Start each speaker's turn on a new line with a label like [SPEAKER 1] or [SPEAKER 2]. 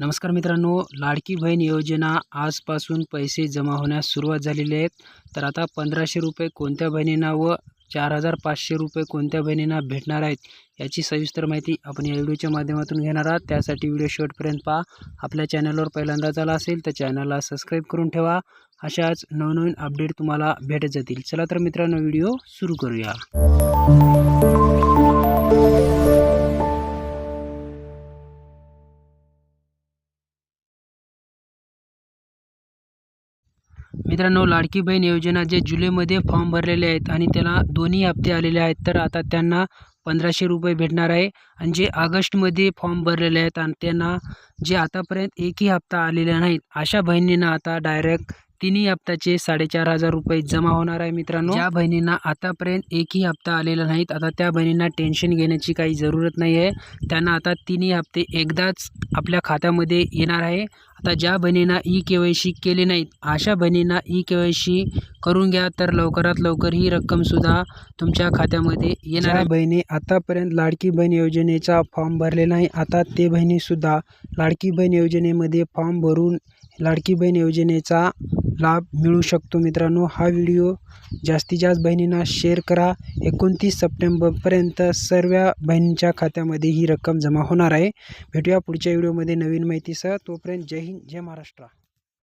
[SPEAKER 1] नमस्कार मित्रांनो लाडकी बहीण योजना आजपासून पैसे जमा होण्यास सुरुवात झालेली आहेत तर आता पंधराशे रुपये कोणत्या बहिणींना व चार हजार पाचशे रुपये कोणत्या बहिणींना भेटणार आहेत याची सविस्तर माहिती आपण या व्हिडिओच्या माध्यमातून घेणार आहात. त्यासाठी व्हिडिओ शेवटपर्यंत पहा. आपल्या चॅनलवर पहिल्यांदाच आला असेल तर चॅनलला सबस्क्राईब करून ठेवा. अशाच नवनवीन अपडेट तुम्हाला भेटत जातील. चला तर मित्रांनो व्हिडिओ सुरू करूया. मित्रांनो लाडकी बहीण योजना जे जुलैमध्ये फॉर्म भरलेले आहेत आणि त्याला दोन्ही हप्ते आलेले आहेत तर आता त्यांना पंधराशे रुपये भेटणार आहे. आणि जे ऑगस्टमध्ये फॉर्म भरलेले आहेत आणि त्यांना जे आतापर्यंत एकही हप्ता आलेला नाहीत अशा बहिणींना आता डायरेक्ट तिन्ही हप्त्याचे साडेचार हजार रुपये जमा होणार आहे मित्रांनो. ज्या बहिणींना आतापर्यंत एकही हप्ता आलेला नाहीत आता त्या बहिणींना टेन्शन घेण्याची काही जरूरत नाही आहे त्यांना आता तिन्ही हप्ते एकदाच आपल्या खात्यामध्ये येणार आहे. आता ज्या बहिणींना ई के वाय सी केले नाहीत अशा बहिणींना ई के वाय सी करून घ्या तर लवकरात लवकर ही रक्कमसुद्धा तुमच्या खात्यामध्ये येणार आहे. बहिणी आतापर्यंत लाडकी बहीण योजनेचा फॉर्म भरले नाही आता ते बहिणीसुद्धा लाडकी बहीण योजनेमध्ये फॉर्म भरून लाडकी बहीण योजनेचा लाभ मिळू शकतो मित्रांनो. हा व्हिडिओ जास्तीत जास्त बहिणींना शेअर करा. एकोणतीस सप्टेंबरपर्यंत सर्व बहिणींच्या खात्यामध्ये ही रक्कम जमा होणार आहे. भेटूया पुढच्या व्हिडिओमध्ये नवीन माहितीसह. तोपर्यंत जय हिंद जय महाराष्ट्र.